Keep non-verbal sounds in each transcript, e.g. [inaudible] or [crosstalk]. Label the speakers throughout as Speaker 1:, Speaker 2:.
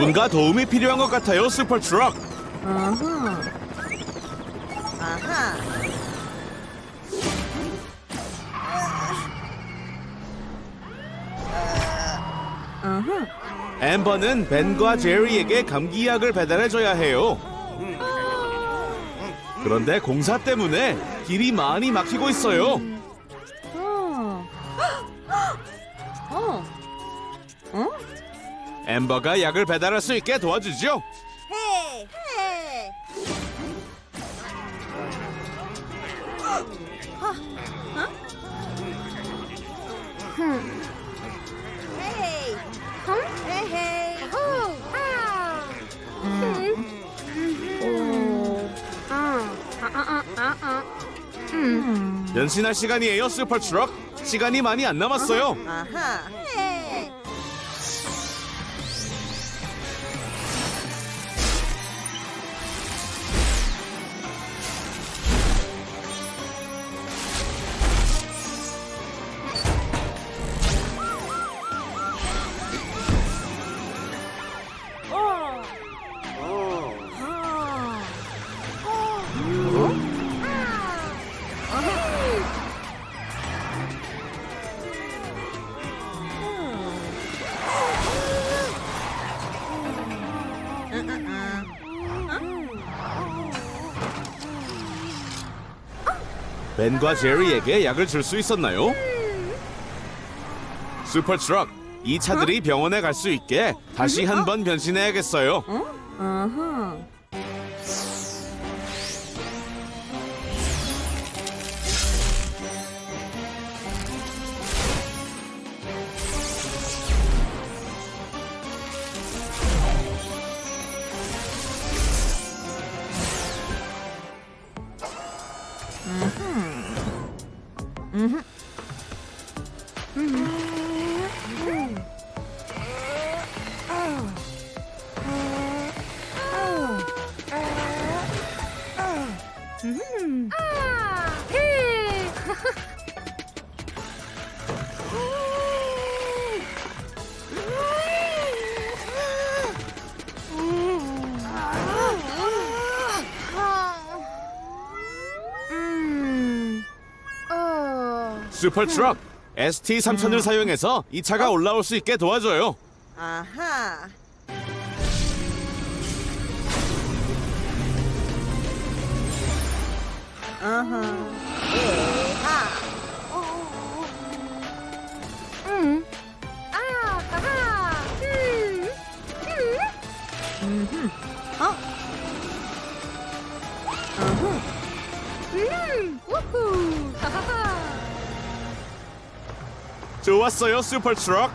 Speaker 1: 누군가 도움이 필요한 것 같아요, 슈퍼 트럭.
Speaker 2: 아하. 아하. 아하.
Speaker 1: 엠버는 벤과 제리에게 감기약을 배달해줘야 해요. 그런데 공사 때문에 길이 많이 막히고 있어요. 엠버가 약을 배달할 수 있게 도와주죠.
Speaker 2: 헤이. 헤이. 헤이. 헤이.
Speaker 1: 연신할 시간이에요, 슈퍼 트럭. 시간이 많이 안 남았어요.
Speaker 2: 아하. 헤이.
Speaker 1: 벤과 제리에게 약을 줄 수 있었나요? 슈퍼 트럭, 이 차들이 병원에 갈 수 있게 다시 한 번 변신해야겠어요.
Speaker 2: 아하.
Speaker 1: 슈퍼 트럭, ST 3000을 사용해서 이 차가 올라올 수 있게 도와줘요.
Speaker 2: 아하. 아하. 예하.
Speaker 3: 음. 아, 하하. 음. 음.
Speaker 2: 어? 아하.
Speaker 3: 음. 우후.
Speaker 1: 좋았어요, 슈퍼 트럭.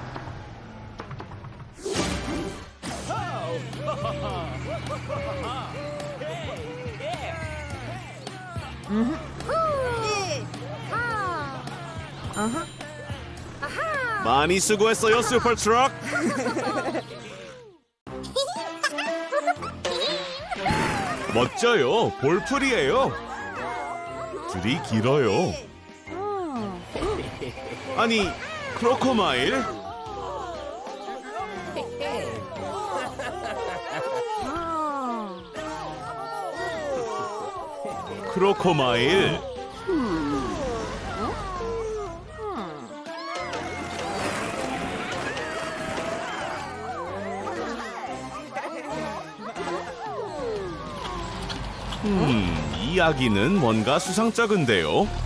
Speaker 1: 많이 수고했어요, 슈퍼 트럭. 멋져요. 볼풀이에요. 줄이 길어요.
Speaker 2: 어.
Speaker 1: 아니, 크로코마일?
Speaker 2: 아.
Speaker 1: 크로코마일. 음, 이 아기는 뭔가 수상쩍은데요.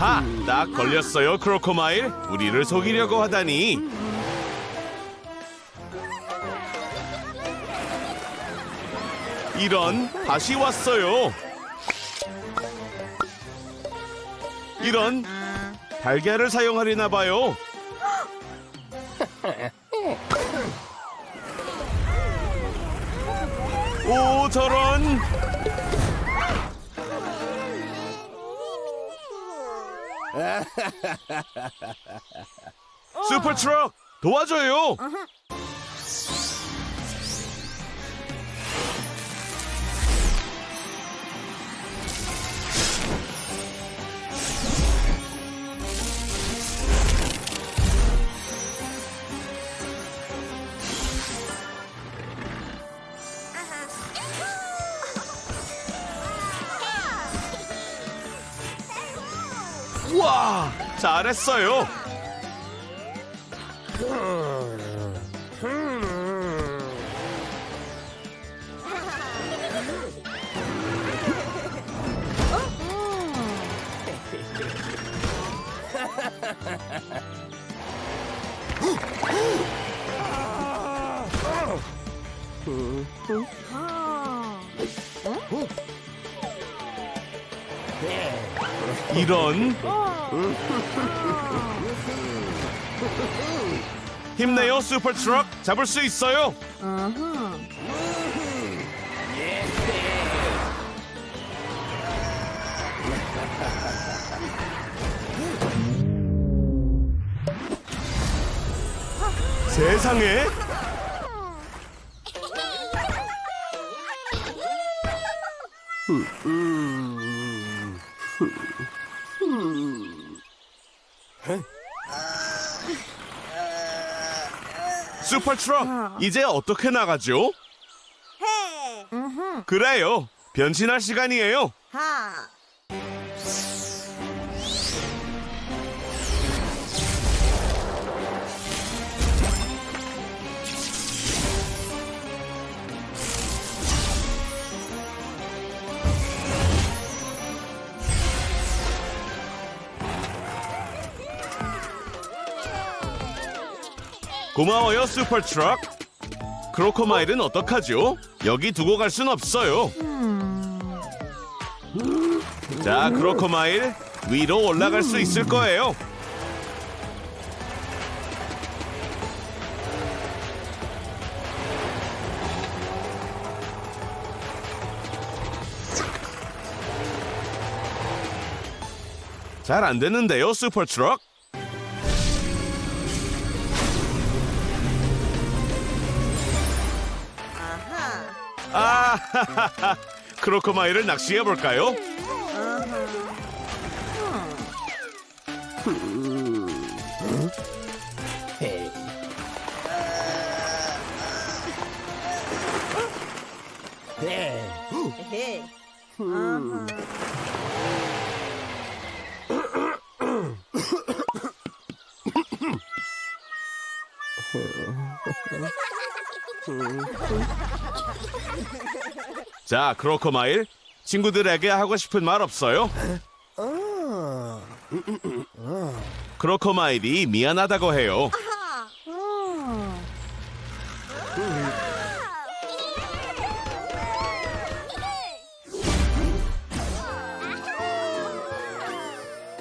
Speaker 1: 아하, 딱 걸렸어요, 크로코마일. 우리를 속이려고 하다니. 이런, 다시 왔어요. 이런, 달걀을 사용하려나 봐요. [laughs] 오, 저런. 슈퍼 트럭 도와줘요. 와, 잘했어요.
Speaker 2: 아.
Speaker 1: 이런 힘내요 슈퍼 트럭 잡을 수 있어요. 세상에 [laughs] 슈퍼 트럭 이제 어떻게 나가죠?
Speaker 2: 음흠.
Speaker 1: 그래요 변신할 시간이에요.
Speaker 2: 하.
Speaker 1: 고마워요 슈퍼 트럭. 크로코마일은 어떡하죠? 여기 두고 갈 순 없어요. 자, 크로코마일 위로 올라갈 수 있을 거예요. 잘 안 되는데요, 슈퍼 트럭.
Speaker 2: 아하.
Speaker 1: 아, [laughs] 크로코마일을 낚시해 볼까요?
Speaker 2: 에
Speaker 1: 자, 크로코마일 친구들에게 하고 싶은 말 없어요? 크로코마일이 미안하다고 해요.
Speaker 2: 어.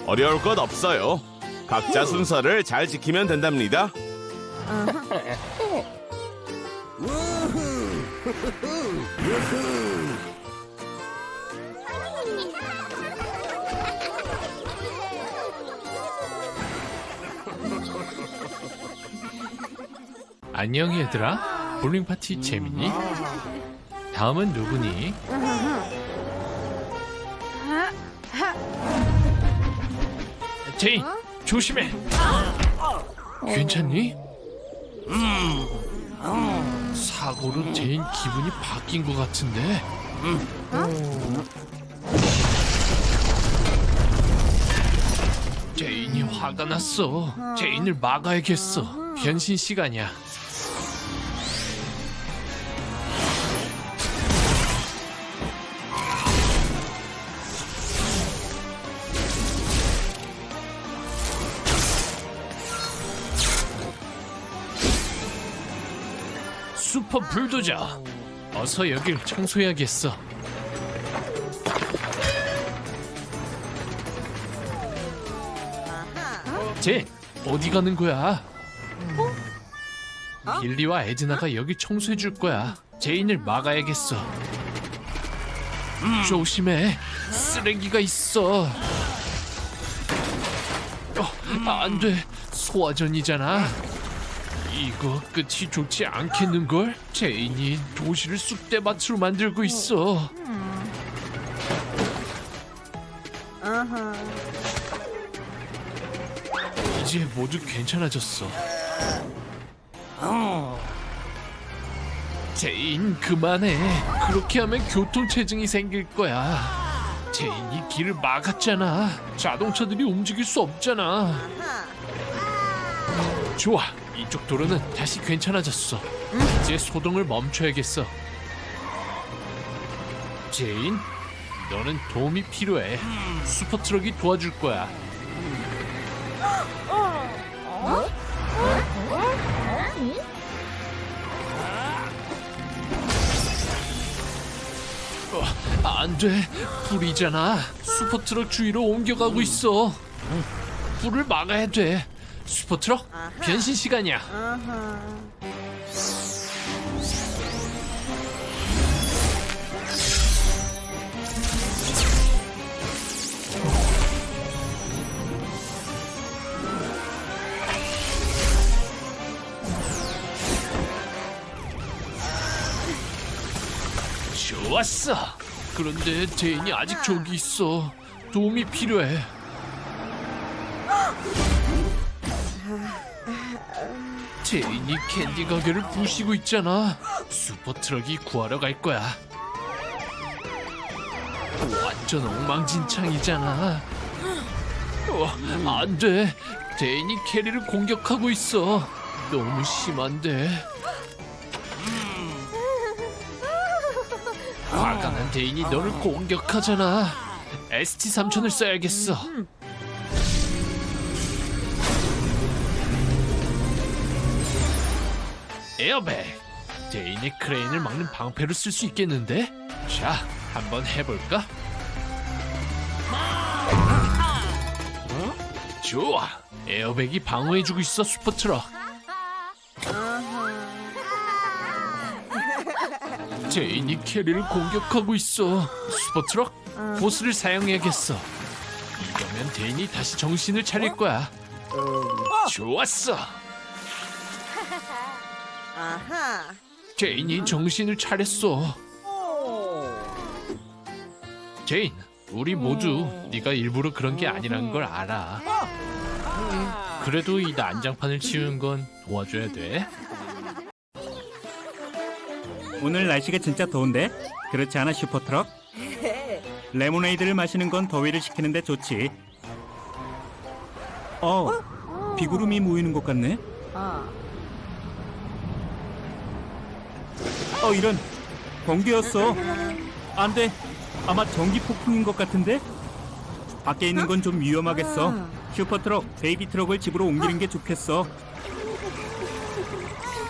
Speaker 1: 어려울 것 없어요. 각자 순서를 잘 지키면 된답니다.
Speaker 4: 안녕 얘들아 볼링 파티 재밌니? 다음은 누구니? 제인 조심해 괜찮니? 사고로 제인 기분이 바뀐 것 같은데. 제인이 화가 났어. 제인을 막아야겠어. 변신 시간이야 슈퍼 불도저. 어서 여길 청소해야겠어. 제 어디 가는 거야? 빌리와 에드나가 여기 청소해 줄 거야. 제인을 막아야겠어. 조심해. 쓰레기가 있어. 어, 안 돼. 소화전이잖아 이거 끝이 좋지 않겠는걸? 제인이 도시를 쑥대밭으로 만들고 있어. 이제 모두 괜찮아졌어. 제인 그만해. 그렇게 하면 교통체증이 생길 거야. 제인이 길을 막았잖아. 자동차들이 움직일 수 없잖아. 좋아. 이쪽 도로는 다시 괜찮아졌어. 이제 소동을 멈춰야겠어. 제인, 너는 도움이 필요해. 슈퍼 트럭이 도와줄 거야. 어, 안 돼. 불이잖아. 슈퍼 트럭 주위로 옮겨가고 있어. 불을 막아야 돼. 슈퍼트럭,
Speaker 2: 아하.
Speaker 4: 변신 시간이야.
Speaker 2: 아하.
Speaker 4: 좋았어. 그런데 제인이 아직 저기 있어. 도움이 필요해. 제인이 캔디 가게를 부시고 있잖아. 슈퍼 트럭이 구하러 갈 거야. 완전 엉망진창이잖아. 어, 안 돼. 제인이 캐리를 공격하고 있어. 너무 심한데. 화가 난 데인이 너를 공격하잖아. ST 3000을 써야겠어. 에어백. 데인의 크레인을 막는 방패로 쓸수 있겠는데? 자, 한번 해볼까? 어? 좋아. 에어백이 방어해주고 있어 슈퍼트럭. 제인이 캐리를 공격하고 있어. 슈퍼트럭, 보스를 사용해야겠어. 이러면 데인이 다시 정신을 차릴 거야. 좋았어.
Speaker 2: 아하.
Speaker 4: 제인이 정신을 차렸어. 제인, 우리 모두 네가 일부러 그런 게 아니란 걸 알아. 그래도 이 난장판을 치우는 건 도와줘야 돼.
Speaker 5: 오늘 날씨가 진짜 더운데? 그렇지 않아 슈퍼트럭? 레모네이드를 마시는 건 더위를 식히는데 좋지. 어, 비구름이 모이는 것 같네.
Speaker 2: 아.
Speaker 5: 어 이런 번개였어. 안 돼. 아마 전기 폭풍인 것 같은데? 밖에 있는 건 좀 위험하겠어. 슈퍼트럭, 베이비 트럭을 집으로 옮기는 게 좋겠어.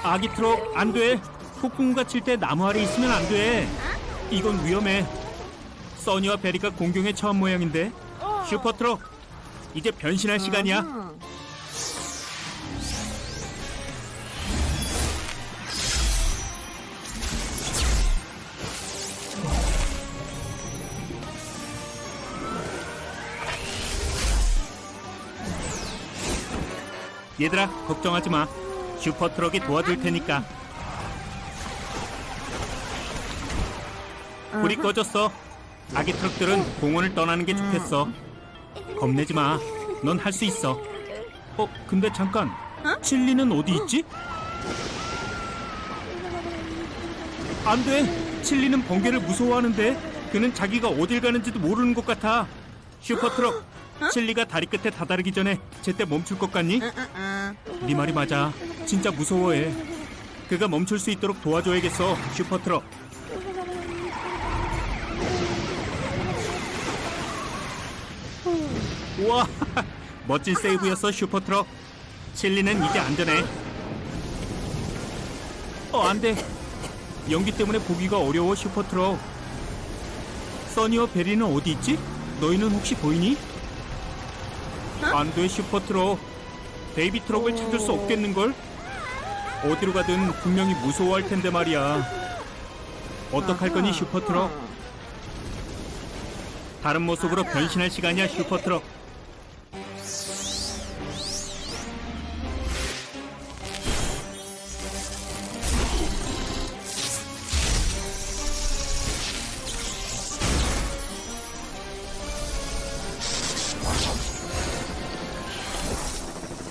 Speaker 5: 아기 트럭 안 돼. 폭풍우가 칠 때 나무 아래 있으면 안 돼. 이건 위험해. 써니와 베리가 공경에 처한 모양인데. 슈퍼트럭, 이제 변신할 시간이야. 얘들아, 걱정하지 마. 슈퍼트럭이 도와줄 테니까. 불이 꺼졌어. 아기 트럭들은 공원을 떠나는 게 좋겠어. 겁내지 마. 넌 할 수 있어. 어, 근데 잠깐. 칠리는 어디 있지? 안 돼. 칠리는 번개를 무서워하는데 그는 자기가 어딜 가는지도 모르는 것 같아. 슈퍼트럭. 칠리가 다리 끝에 다다르기 전에 제때 멈출 것 같니?
Speaker 2: 아.
Speaker 5: 네 말이 맞아. 진짜 무서워해. 그가 멈출 수 있도록 도와줘야겠어, 슈퍼트럭. 우와, [laughs] 멋진 세이브였어, 슈퍼트럭. 칠리는 이제 안전해. 어, 안 돼. 연기 때문에 보기가 어려워, 슈퍼트럭. 써니와 베리는 어디 있지? 너희는 혹시 보이니? 안 돼, 슈퍼트럭. 베이비 트럭을 찾을 수 없겠는걸? 어디로 가든 분명히 무서워할 텐데 말이야. 어떡할 거니 슈퍼트럭? 다른 모습으로 변신할 시간이야 슈퍼트럭.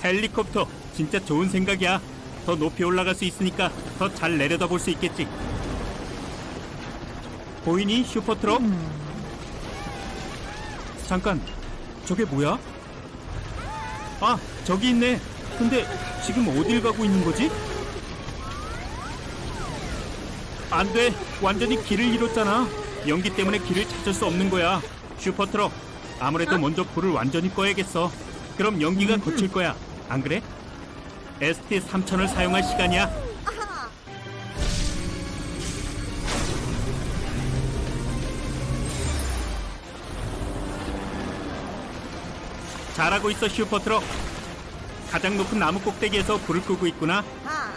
Speaker 5: 헬리콥터 진짜 좋은 생각이야. 더 높이 올라갈 수 있으니까 더 잘 내려다볼 수 있겠지. 보이니 슈퍼트럭? 잠깐, 저게 뭐야? 아, 저기 있네. 근데 지금 어딜 가고 있는 거지? 안 돼. 완전히 길을 잃었잖아. 연기 때문에 길을 찾을 수 없는 거야. 슈퍼트럭. 아무래도 먼저 불을 완전히 꺼야겠어. 그럼 연기가 거칠 거야. 안 그래? ST 3000을 사용할 시간이야. 잘하고 있어 슈퍼트럭. 가장 높은 나무 꼭대기에서 불을 끄고 있구나.
Speaker 2: 하.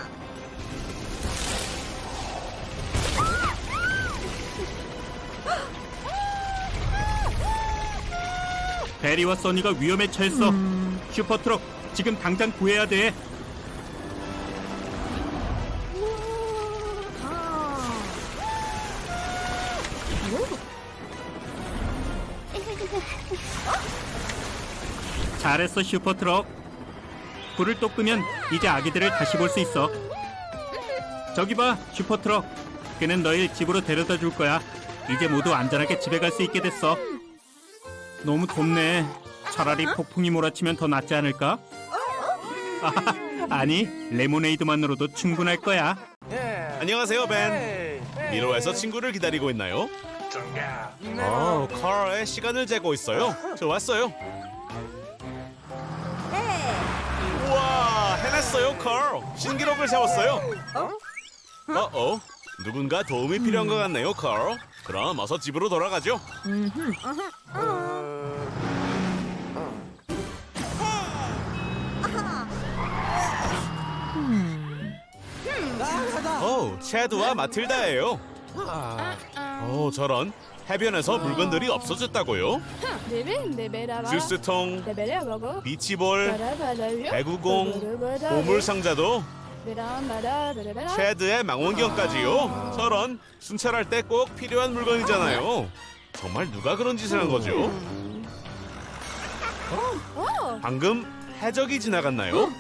Speaker 5: 베리와 써니가 위험에 처했어. 슈퍼트럭, 지금 당장 구해야 돼. 잘했어 슈퍼트럭. 불을 또 끄면 이제 아기들을 다시 볼 수 있어. 저기 봐 슈퍼트럭. 그는 너희 집으로 데려다 줄 거야. 이제 모두 안전하게 집에 갈 수 있게 됐어. 너무 덥네. 차라리 폭풍이 몰아치면 더 낫지 않을까? 아니, 레모네이드만으로도 충분할 거야.
Speaker 1: 안녕하세요, 벤. 미로에서 친구를 기다리고 있나요? 어, 카라의 시간을 재고 있어요. 좋았어요.
Speaker 2: 네.
Speaker 1: 우와, 해냈어요, 카라. 신기록을 세웠어요. 어? 어? 누군가 도움이 필요한 것 같네요, 카라. 그럼 어서 집으로 돌아가죠. 오, 체드와 마틸다예요. 오, 저런. 해변에서 물건들이 없어졌다고요? 주스통. 비치볼,
Speaker 3: 배구공,
Speaker 1: 배구공, 보물 상자도 체드의 망원경까지요. 저런 순찰할 때 꼭 필요한 물건이잖아요. 정말 누가 그런 짓을 한 거죠? 방금 해적이 지나갔나요?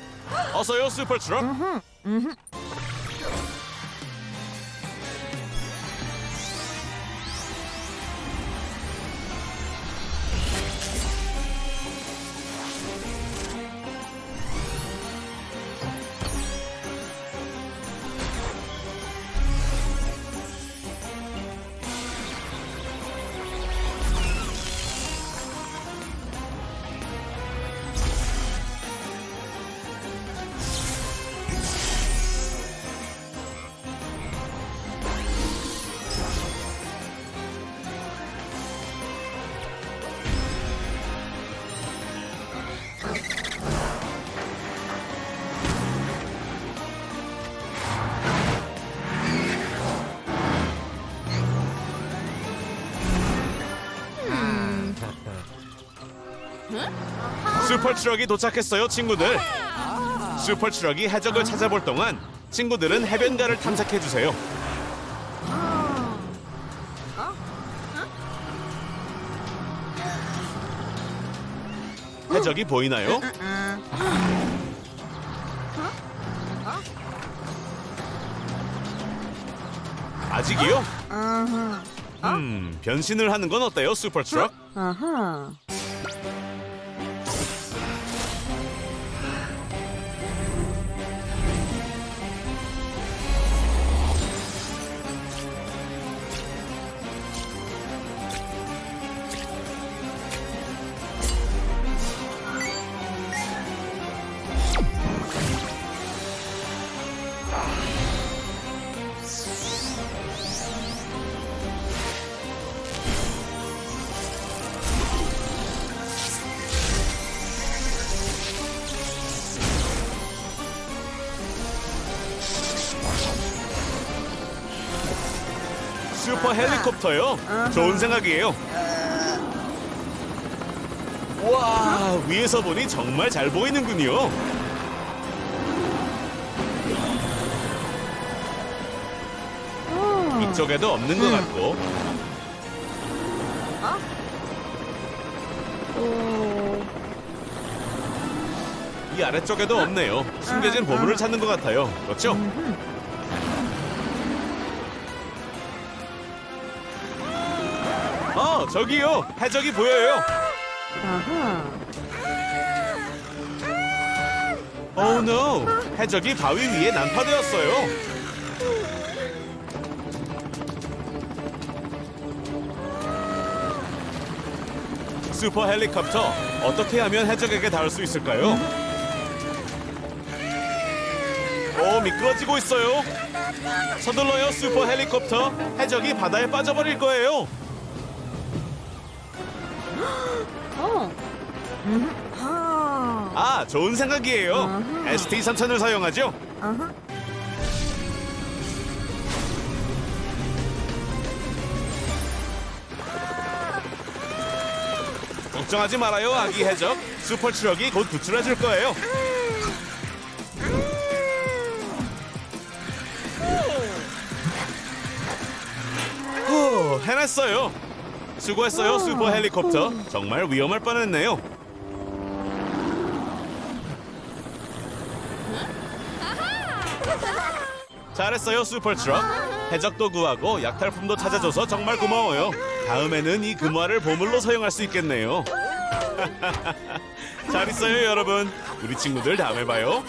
Speaker 1: 어서요 슈퍼 트럭. 슈퍼 트럭이 도착했어요, 친구들. 슈퍼 트럭이 해적을 찾아볼 동안 친구들은 해변가를 탐색해 주세요. 해적이 보이나요? 아직이요? 음, 변신을 하는 건 어때요, 슈퍼 트럭?
Speaker 2: 아하.
Speaker 1: 슈퍼 헬리콥터요. 좋은 생각이에요. 와, 위에서 보니 정말 잘 보이는군요. 이쪽에도 없는 것 같고. 이 아래쪽에도 없네요. 숨겨진 보물을 찾는 것 같아요. 그렇죠? 저기요. 해적이 보여요.
Speaker 2: 아하.
Speaker 1: Oh no! 해적이 바위 위에 난파되었어요. 슈퍼 헬리콥터 어떻게 하면 해적에게 닿을 수 있을까요? 오 미끄러지고 있어요. 서둘러요 슈퍼 헬리콥터. 해적이 바다에 빠져버릴 거예요.
Speaker 2: 어. 음. 하.
Speaker 1: 아 좋은 생각이에요.
Speaker 2: 아하.
Speaker 1: ST 3000을 사용하죠.
Speaker 2: 아하.
Speaker 1: 걱정하지 말아요 아기 해적. 슈퍼 트럭이 곧 구출해 줄 거예요. 후, 해냈어요. 수고했어요, 슈퍼 헬리콥터. 정말 위험할 뻔했네요. 잘했어요, 슈퍼 트럭. 해적도 구하고 약탈품도 찾아줘서 정말 고마워요. 다음에는 이 금화를 보물로 사용할 수 있겠네요. [laughs] 잘 있어요, 여러분. 우리 친구들 다음에 봐요.